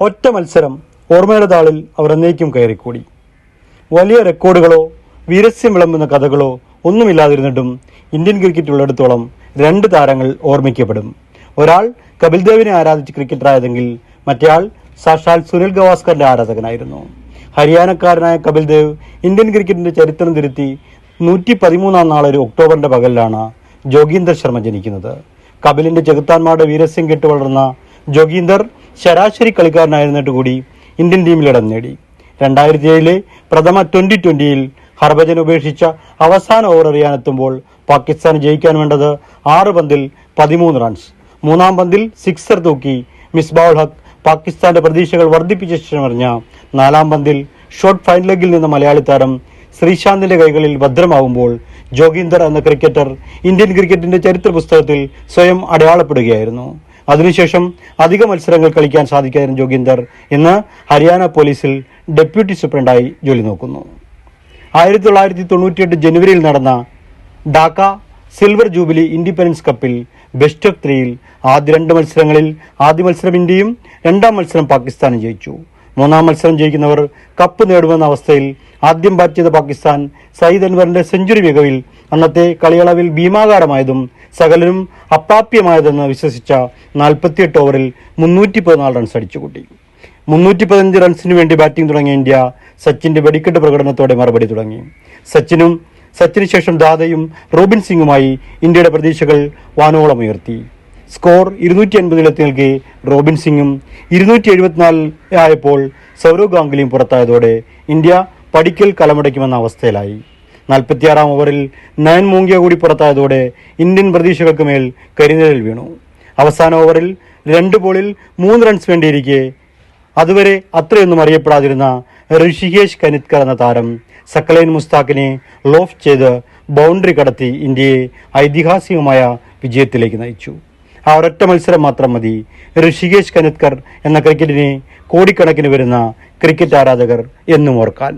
ഒറ്റ മത്സരം ഓർമ്മയുടെ താളിൽ അവർ എന്നേക്കും കയറിക്കൂടി. വലിയ റെക്കോർഡുകളോ വീരസ്യം വിളമ്പുന്ന കഥകളോ ഒന്നുമില്ലാതിരുന്നിട്ടും ഇന്ത്യൻ ക്രിക്കറ്റ് ഉള്ളിടത്തോളം രണ്ട് താരങ്ങൾ ഓർമ്മിക്കപ്പെടും. ഒരാൾ കപിൽ ദേവിനെ ആരാധിച്ച് ക്രിക്കറ്ററായതെങ്കിൽ മറ്റേയാൾ സാക്ഷാൽ സുനിൽ ഗവാസ്കറിന്റെ ആരാധകനായിരുന്നു. ഹരിയാനക്കാരനായ കപിൽ ദേവ് ഇന്ത്യൻ ക്രിക്കറ്റിന്റെ ചരിത്രം തിരുത്തി നൂറ്റി പതിമൂന്നാം നാളൊരു ഒക്ടോബറിന്റെ പകലിലാണ് ജോഗീന്ദർ ശർമ്മ ജനിക്കുന്നത്. കപിലിന്റെ ചെകുത്താന്മാരുടെ വീരസ്യം കേട്ട് വളർന്ന ജോഗീന്ദർ ശരാശരി കളിക്കാരനായിരുന്നിട്ട് കൂടി ഇന്ത്യൻ ടീമിൽ ഇടം നേടി. രണ്ടായിരത്തി ഏഴിലെ പ്രഥമ ട്വന്റി ട്വന്റിയിൽ ഹർഭജൻ ഉപേക്ഷിച്ച അവസാന ഓവർ എറിയാനെത്തുമ്പോൾ പാകിസ്ഥാൻ ജയിക്കാൻ വേണ്ടത് ആറ് പന്തിൽ പതിമൂന്ന് റൺസ് മൂന്നാം പന്തിൽ സിക്സർ തൂക്കി മിസ്ബാൾ ഹക്ക് പാകിസ്ഥാന്റെ പ്രതീക്ഷകൾ വർദ്ധിപ്പിച്ച ശേഷം എറിഞ്ഞ നാലാം പന്തിൽ ഷോർട്ട് ഫൈൻ ലെഗിൽ നിന്ന് മലയാളി താരം ശ്രീശാന്തിന്റെ കൈകളിൽ ഭദ്രമാവുമ്പോൾ ജോഗീന്ദർ എന്ന ക്രിക്കറ്റർ ഇന്ത്യൻ ക്രിക്കറ്റിന്റെ ചരിത്ര പുസ്തകത്തിൽ സ്വയം അടയാളപ്പെടുകയായിരുന്നു. അതിനുശേഷം അധിക മത്സരങ്ങൾ കളിക്കാൻ സാധിക്കാതിരുന്ന ജോഗീന്ദർ ഇന്ന് ഹരിയാന പോലീസിൽ ഡെപ്യൂട്ടി സൂപ്രണ്ടായി ജോലി നോക്കുന്നു. ആയിരത്തി തൊള്ളായിരത്തി തൊണ്ണൂറ്റിയെട്ട് ജനുവരിയിൽ നടന്ന ഡാക്ക സിൽവർ ജൂബിലി ഇൻഡിപെൻഡൻസ് കപ്പിൽ ബെസ്റ്റ് ഓഫ് ത്രീയിൽ ആദ്യ രണ്ട് മത്സരങ്ങളിൽ ആദ്യ മത്സരം ഇന്ത്യയും രണ്ടാം മത്സരം പാകിസ്ഥാനും ജയിച്ചു. മൂന്നാം മത്സരം ജയിക്കുന്നവർ കപ്പ് നേടുമെന്ന അവസ്ഥയിൽ ആദ്യം ബാറ്റ് ചെയ്ത പാകിസ്ഥാൻ സയ്യിദ് അൻവറിന്റെ സെഞ്ചുറി മികവിൽ അന്നത്തെ കളിയളവിൽ ഭീമാകാരമായതും സകലനും അപ്രാപ്യമായതെന്ന് വിശ്വസിച്ച നാൽപ്പത്തിയെട്ട് ഓവറിൽ മുന്നൂറ്റി പതിനാല് റൺസ് അടിച്ചുകൂട്ടി. മുന്നൂറ്റി പതിനഞ്ച് റൺസിന് വേണ്ടി ബാറ്റിംഗ് തുടങ്ങിയ ഇന്ത്യ സച്ചിന്റെ വെടിക്കെട്ട് പ്രകടനത്തോടെ മറുപടി തുടങ്ങി. സച്ചിനും സച്ചിന് ശേഷം ദാദയും റോബിൻ സിംഗുമായി ഇന്ത്യയുടെ പ്രതീക്ഷകൾ വാനോളം ഉയർത്തി. സ്കോർ ഇരുന്നൂറ്റി അൻപതിലെത്തി നിൽക്കെ റോബിൻ സിംഗും ഇരുന്നൂറ്റി എഴുപത്തിനാല് ആയപ്പോൾ സൗരവ് ഗാംഗുലിയും പുറത്തായതോടെ ഇന്ത്യ പടിക്കൽ കലമടയ്ക്കുമെന്ന അവസ്ഥയിലായി. നാൽപ്പത്തിയാറാം ഓവറിൽ നയൻ മൂങ്കിയ കൂടി പുറത്തായതോടെ ഇന്ത്യൻ പ്രതീക്ഷകൾക്ക് മേൽ കരിനിഴൽ വീണു. അവസാന ഓവറിൽ രണ്ട് ബോളിൽ മൂന്ന് റൺസ് വേണ്ടിയിരിക്കെ അതുവരെ അത്രയൊന്നും അറിയപ്പെടാതിരുന്ന ഋഷികേഷ് കനിത്കർ എന്ന താരം സക്കലൈൻ മുസ്താഖിനെ ലോഫ് ചെയ്ത് ബൗണ്ടറി കടത്തി ഇന്ത്യയെ ഐതിഹാസികമായ വിജയത്തിലേക്ക് നയിച്ചു. ആ ഒരൊറ്റ മത്സരം മാത്രം മതി. ഋഷികേഷ് കനിത്കർ എന്ന ക്രിക്കറ്റിനെ കോടിക്കണക്കിന് വരുന്ന ക്രിക്കറ്റ് ആരാധകർ എന്നും ഓർക്കാൻ.